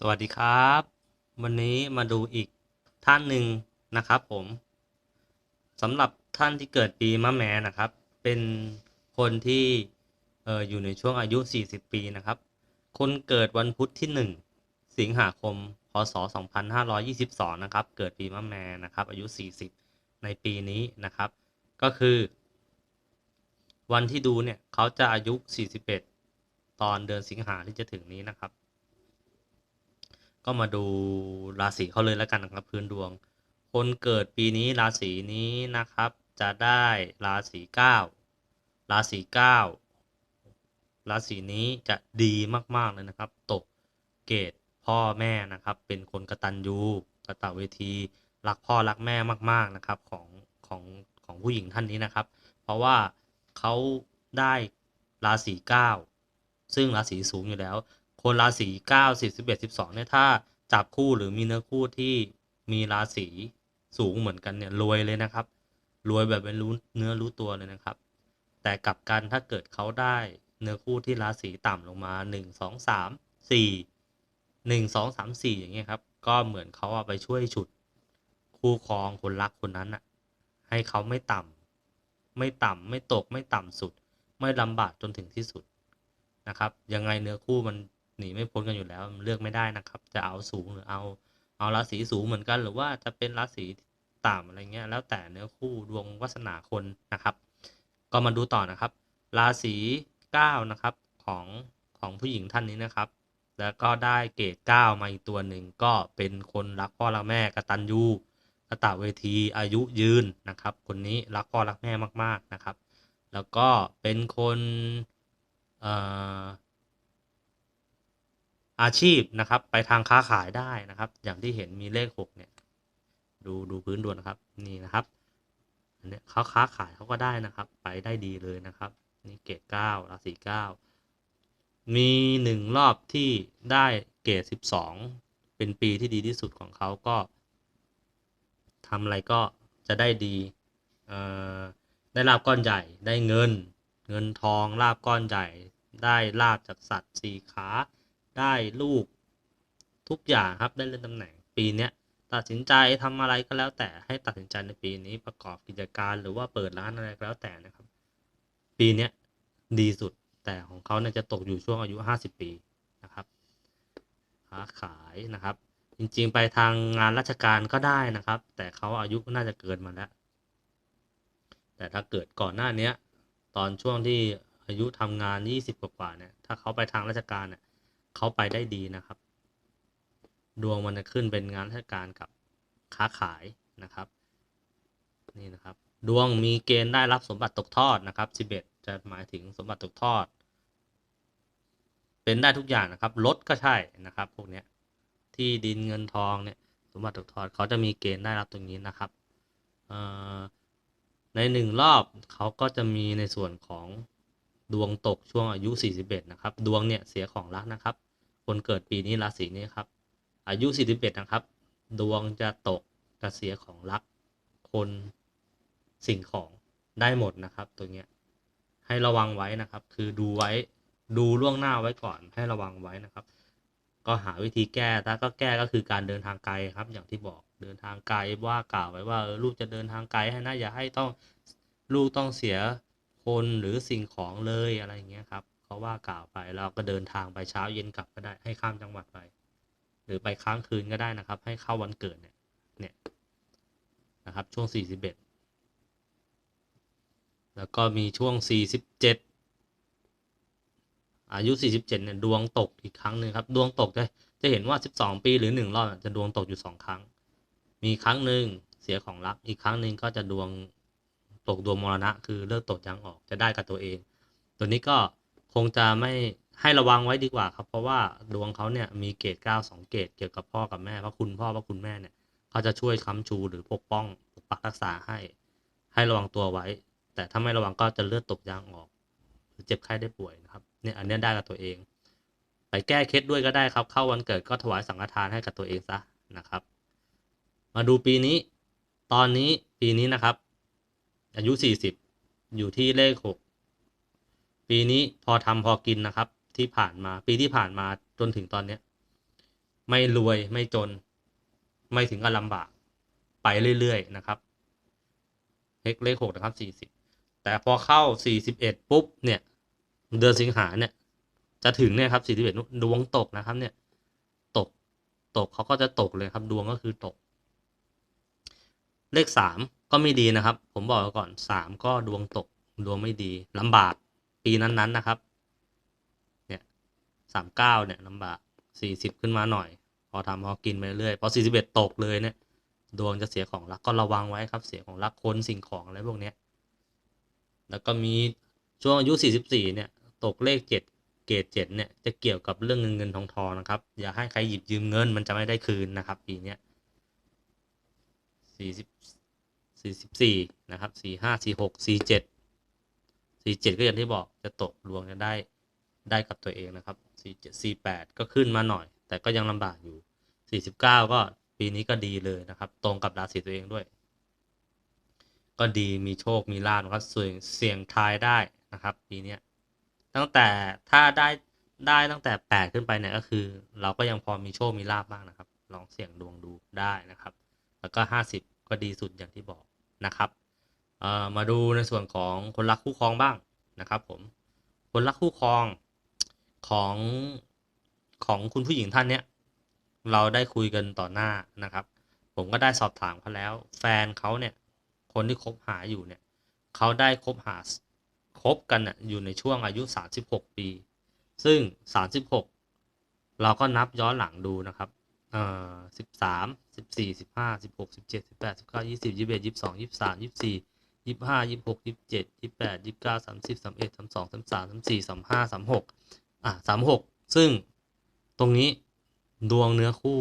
สวัสดีครับ วันนี้มาดูอีกท่านหนึ่งนะครับผมสำหรับท่านที่เกิดปีมะแม่นะครับ เป็นคนที่อออยู่ในช่วงอายุ 40 ปีนะครับ คนเกิดวันพุธที่ 1 สิงหาคม พศ 2522 นะครับ เกิดปีมะแม่นะครับ อายุ 40 ในปีนี้นะครับ ก็คือ วันที่ดูเนี่ยเขาจะอายุ 41 ตอนเดือนสิงหาที่จะถึงนี้นะครับ ก็มาดูราศีเขาเลยแล้วกันนะครับพื้นดวง คนเกิดปีนี้ราศีนี้นะครับ จะได้ราศีเก้าราศีเก้าราศีนี้จะดีมากๆเลยนะครับ ตกเกรดพ่อแม่นะครับ เป็นคนกระตัญญูกระตเวทีรักพ่อรักแม่มากๆนะครับของของของผู้หญิงท่านนี้นะครับ เพราะว่าเขาได้ราศีเก้าซึ่งราศีสูงอยู่แล้ว คนราศีเก้าสิบสิบเอ็ดสิบสองเนี่ยถ้าจับคู่หรือมีเนื้อคู่ที่มีราศีสูงเหมือนกันเนี่ยรวยเลยนะครับ รวยแบบเป็นรู้เนื้อรู้ตัวเลยนะครับ แต่กลับกันถ้าเกิดเขาได้เนื้อคู่ที่ราศีต่ำลงมาหนึ่งสองสามสี่หนึ่งสองสามสี่อย่างเงี้ยครับ ก็เหมือนเขาเอาไปช่วยฉุด คู่ครองคนรักคนนั้นอะให้เขาไม่ต่ำไม่ต่ำไม่ตกไม่ต่ำสุด ไม่ลำบากจนถึงที่สุดนะครับ ยังไงเนื้อคู่มัน หนีไม่พ้นกันอยู่แล้วเลือกไม่ได้นะครับ จะเอาสูงหรือเอา เอาราศีสูงเหมือนกัน หรือว่าจะเป็นราศีต่ำอะไรเงี้ย แล้วแต่เนื้อคู่ดวงวาสนาคนนะครับ ก็มาดูต่อนะครับ ราศีเก้านะครับของของผู้หญิงท่านนี้นะครับ แล้วก็ได้เกรดเก้ามาอีกตัวหนึ่งก็เป็นคนรักพ่อรักแม่กตัญญูกตเวทีอายุยืนนะครับ คนนี้รักพ่อรักแม่มาก ๆนะครับ แล้วก็เป็นคนเอ่อ อาชีพนะครับ ไปทางค้าขายได้นะครับ อย่างที่เห็นมีเลขหกเนี่ยดูดูพื้นดวงนะครับนี่นะครับอันนี้เขาค้าขายเขาก็ได้นะครับ ไปได้ดีเลยนะครับ นี่เกรดเก้าราศีเก้ามีหนึ่งรอบที่ได้เกรดสิบสองเป็นปีที่ดีที่สุดของเขาก็ทำอะไรก็จะได้ดีเอ่อได้ลาบก้อนใหญ่ได้เงิน เงินทองลาบก้อนใหญ่ ได้ลาบจากสัตว์สี่ขา ได้ลูกทุกอย่างครับได้เลื่อนตำแหน่งปีนี้ตัดสินใจทำอะไรก็แล้วแต่ให้ตัดสินใจในปีนี้ประกอบกิจการหรือว่าเปิดร้านอะไรก็แล้วแต่นะครับ ปีนี้ดีสุดแต่ของเขาเนี่ยจะตกอยู่ช่วงอายุห้าสิบปีนะครับค้าขายนะครับ จริงๆไปทางงานราชการก็ได้นะครับ แต่เขาอายุน่าจะเกินมาแล้ว แต่ถ้าเกิดก่อนหน้านี้ตอนช่วงที่อายุทำงานยี่สิบกว่าเนี่ยถ้าเขาไปทางราชการเนี่ย เขาไปได้ดีนะครับ ดวงมันจะขึ้นเป็นงานราชการกับค้าขายนะครับ นี่นะครับ ดวงมีเกณฑ์ได้รับสมบัติตกทอดนะครับสิบเอ็ดจะหมายถึงสมบัติตกทอด เป็นได้ทุกอย่างนะครับรถก็ใช่นะครับ พวกเนี้ยที่ดินเงินทองเนี่ยสมบัติตกทอดเขาจะมีเกณฑ์ได้รับตรงนี้นะครับในหนึ่งรอบเขาก็จะมีในส่วนของ ดวงตกช่วงอายุ 41 นะครับ ดวงเนี่ยเสียของรักนะครับ คนเกิดปีนี้ราศีนี้ครับ อายุ 41 นะครับ ดวงจะตกจะเสียของรัก คนสิ่งของได้หมดนะครับ ตัวเนี้ยให้ระวังไว้นะครับ คือดูไว้ดูล่วงหน้าไว้ก่อนให้ระวังไว้นะครับ ก็หาวิธีแก้ถ้าก็แก้ก็คือการเดินทางไกลครับ อย่างที่บอกเดินทางไกลว่ากล่าวไว้ว่าลูกจะเดินทางไกลให้นะอย่าให้ต้องลูกต้องเสีย คนหรือสิ่งของเลยอะไรอย่างเงี้ยครับเขาว่ากล่าวไปเราก็เดินทางไปเช้าเย็นกลับก็ได้ให้ข้ามจังหวัดไป หรือไปค้างคืนก็ได้นะครับ ให้เข้าวันเกิดเนี่ยเนี่ยนะครับช่วง 41 แล้วก็มีช่วง 47 อายุ 47เนี่ยดวงตกอีกครั้งหนึ่งครับดวงตกจะจะเห็นว่า 12 ปีหรือหนึ่งรอบจะดวงตกอยู่ 2 ครั้ง มีครั้งหนึ่งเสียของรักอีกครั้งหนึ่งก็จะดวง ตกดวงมรณะ คือเลิกตกยางออกจะได้กับตัวเอง ตัวนี้ก็คงจะไม่ให้ระวังไว้ดีกว่าครับ เพราะว่าดวงเขาเนี่ยมีเกรดเก้าสองเกรดเกี่ยวกับพ่อกับแม่พระคุณพ่อพระคุณแม่เนี่ยเขาจะช่วยค้ำชูหรือปกป้องปกปักรักษาให้ ให้ระวังตัวไว้ แต่ถ้าไม่ระวังก็จะเลือดตกยางออก หรือเจ็บไข้ได้ป่วยนะครับเนี่ยอันนี้ได้กับตัวเอง ไปแก้เคล็ดด้วยก็ได้ครับ เข้าวันเกิดก็ถวายสังฆทานให้กับตัวเองซะนะครับ มาดูปีนี้ ตอนนี้ปีนี้นะครับ อายุ 40 อยู่ที่เลข 6 ปีนี้พอทำพอกินนะครับ ที่ผ่านมาปีที่ผ่านมาจนถึงตอนเนี้ยไม่รวยไม่จน ไม่ถึงกับลำบากไปเรื่อยๆนะครับเลขเลขหกนะครับสี่สิบแต่พอเข้าสี่สิบเอ็ดปุ๊บเนี่ยเดือนสิงหาเนี่ย จะถึงเนี่ยครับสี่สิบเอ็ดดวงตกนะครับ เนี่ย ตกตกเขาก็จะตกเลยครับ ดวงก็คือตก เลขสามก็ไม่ดีนะครับ ผมบอกไว้ก่อนสามก็ดวงตกดวงไม่ดีลำบากปีนั้นๆนะครับเนี่ยสามเก้าเนี่ยลำบากสี่สิบขึ้นมาหน่อย พอทำพอกินไปเรื่อยพอสี่สิบเอ็ดตกเลยเนี่ย ดวงจะเสียของรักก็ระวังไว้ครับ เสียของรักคนสิ่งของอะไรพวกเนี้ยแล้วก็มีช่วงอายุสี่สิบสี่เนี่ย ตกเลขเจ็ดเกรดเจ็ดเนี่ยจะเกี่ยวกับเรื่องเงินเงินทองทองนะครับ อย่าให้ใครหยิบยืมเงินมันจะไม่ได้คืนนะครับปีเนี้ยสี่สิบ สี่สิบสี่นะครับสี่ห้าสี่หกสี่เจ็ดสี่เจ็ดก็อย่างที่บอกจะตกดวงจะได้ได้กับตัวเองนะครับสี่เจ็ดสี่แปดก็ขึ้นมาหน่อย แต่ก็ยังลำบากอยู่สี่สิบเก้าก็ปีนี้ก็ดีเลยนะครับ ตรงกับราศีตัวเองด้วย ก็ดีมีโชคมีลาภนะครับเสี่ยงเสี่ยงทายได้นะครับ ปีนี้ตั้งแต่ถ้าได้ได้ตั้งแต่แปดขึ้นไปเนี่ยก็คือ เราก็ยังพอมีโชคมีลาบบ้างนะครับ ลองเสี่ยงดวงดูได้นะครับ แล้วก็ห้าสิบก็ดีสุดอย่างที่บอก นะครับมาดูในส่วนของคนรักคู่ครองบ้างนะครับผมคนรักคู่ครองของของคุณผู้หญิงท่านเนี้ยเราได้คุยกันต่อหน้านะครับ ผมก็ได้สอบถามเขาแล้ว แฟนเขาเนี่ยคนที่คบหาอยู่เนี่ยเขาได้คบหาคบกันน่ะอยู่ในช่วงอายุ 36 ปี ซึ่ง 36 เราก็นับย้อนหลังดูนะครับ เอ่อสิบสามสิบสี่สิบห้าสิบหกสิบเจ็ดสิบแปดสิบเก้ายี่สิบยี่สิบเอ็ดยี่สิบสองยี่สิบสามยี่สิบสี่ยี่สิบห้ายี่สิบหกยี่สิบเจ็ดยี่สิบแปดยี่สิบเก้าสามสิบสามเอ็ดสามสองสามสามสามสี่สามห้าสามหกอะสามหกซึ่งตรงนี้ดวงเนื้อคู่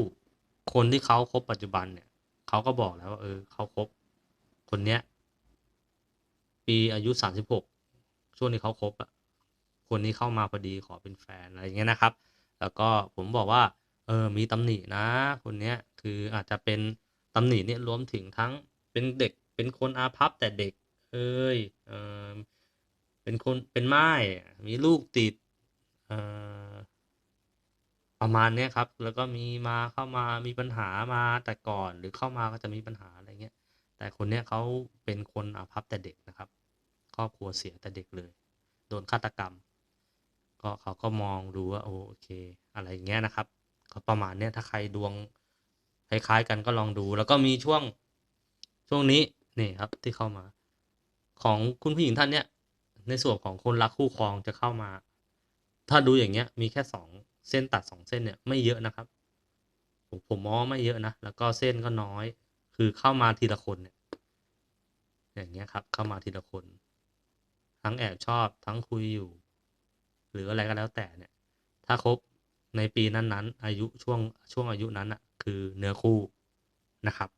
คนที่เขาคบปัจจุบันเนี่ยเขาก็บอกแล้วว่าเออเขาคบคนเนี้ย ปีอายุสามสิบหกช่วงที่เขาคบอะคนนี้เข้ามาพอดีขอเป็นแฟนอะไรอย่างเงี้ยนะครับ แล้วก็ผมบอกว่า เออมีตำหนินะ คนเนี้ยคืออาจจะเป็นตำหนิเนี่ยรวมถึงทั้งเป็นเด็กเป็นคนอาภัพแต่เด็กเอ้ยเออเป็นคนเป็นไม้มีลูกติดเออประมาณเนี้ยครับ แล้วก็มีมาเข้ามามีปัญหามาแต่ก่อนหรือเข้ามาก็จะมีปัญหาอะไรเงี้ยแต่คนเนี้ยเขาเป็นคนอาภัพแต่เด็กนะครับ ครอบครัวเสียแต่เด็กเลย โดนฆาตกรรม ก็เขาก็มองดูว่าโอเค อะไรเงี้ยนะครับ ประมาณเนี้ยถ้าใครดวงคล้ายๆกันก็ลองดู แล้วก็มีช่วงช่วงนี้นี่ครับที่เข้ามา ของคุณผู้หญิงท่านเนี้ยในส่วนของคนรักคู่ครองจะเข้ามา ถ้าดูอย่างเงี้ย มีแค่สองเส้นตัดสองเส้นเนี่ยไม่เยอะนะครับ ผมผมมองไม่เยอะนะแล้วก็เส้นก็น้อย คือเข้ามาทีละคนเนี่ย อย่างเงี้ยครับ เข้ามาทีละคน ทั้งแอบชอบทั้งคุยอยู่ หรืออะไรก็แล้วแต่เนี่ย ถ้าครบ ในปีนั้นๆ อายุช่วงช่วงอายุนั้นอะคือเนื้อคู่นะครับ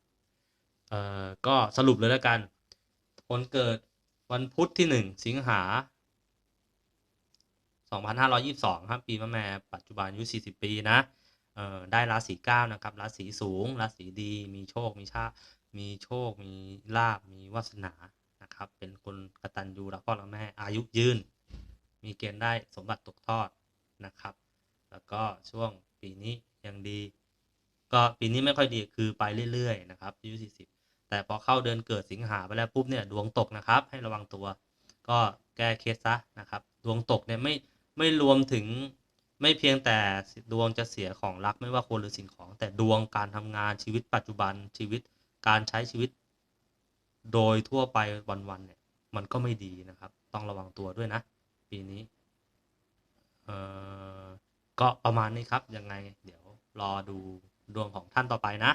เอ่อก็สรุปเลยแล้วกัน คนเกิดวันพุธที่หนึ่งสิงหา 2522 ครับปีมะแม่ปัจจุบันอายุ 40 ปีนะเอ่อได้ราศีเก้านะครับ ราศีสูง ราศีดี มีโชค มีชามีโชค มีลาบ มีวาสนา นะครับ เป็นคนกตัญญูรักพ่อรักแม่ อายุยืน มีเกณฑ์ได้สมบัติตกทอดนะครับ แล้วก็ช่วงปีนี้ยังดี ก็ปีนี้ไม่ค่อยดีคือไปเรื่อยๆนะครับอายุ40 แต่พอเข้าเดือนเกิดสิงหาไปแล้วปุ๊บเนี่ยดวงตกนะครับ ให้ระวังตัว ก็แก้เคสซะนะครับดวงตกเนี่ยไม่ไม่รวมถึงไม่เพียงแต่ดวงจะเสียของรักไม่ว่าคนหรือสิ่งของ แต่ดวงการทำงานชีวิตปัจจุบันชีวิตการใช้ชีวิต โดยทั่วไปวันๆเนี่ย มันก็ไม่ดีนะครับ ต้องระวังตัวด้วยนะ ปีนี้เอ่อ ก็ประมาณนี้ครับยังไง เดี๋ยวรอดูดวงของท่านต่อไปนะ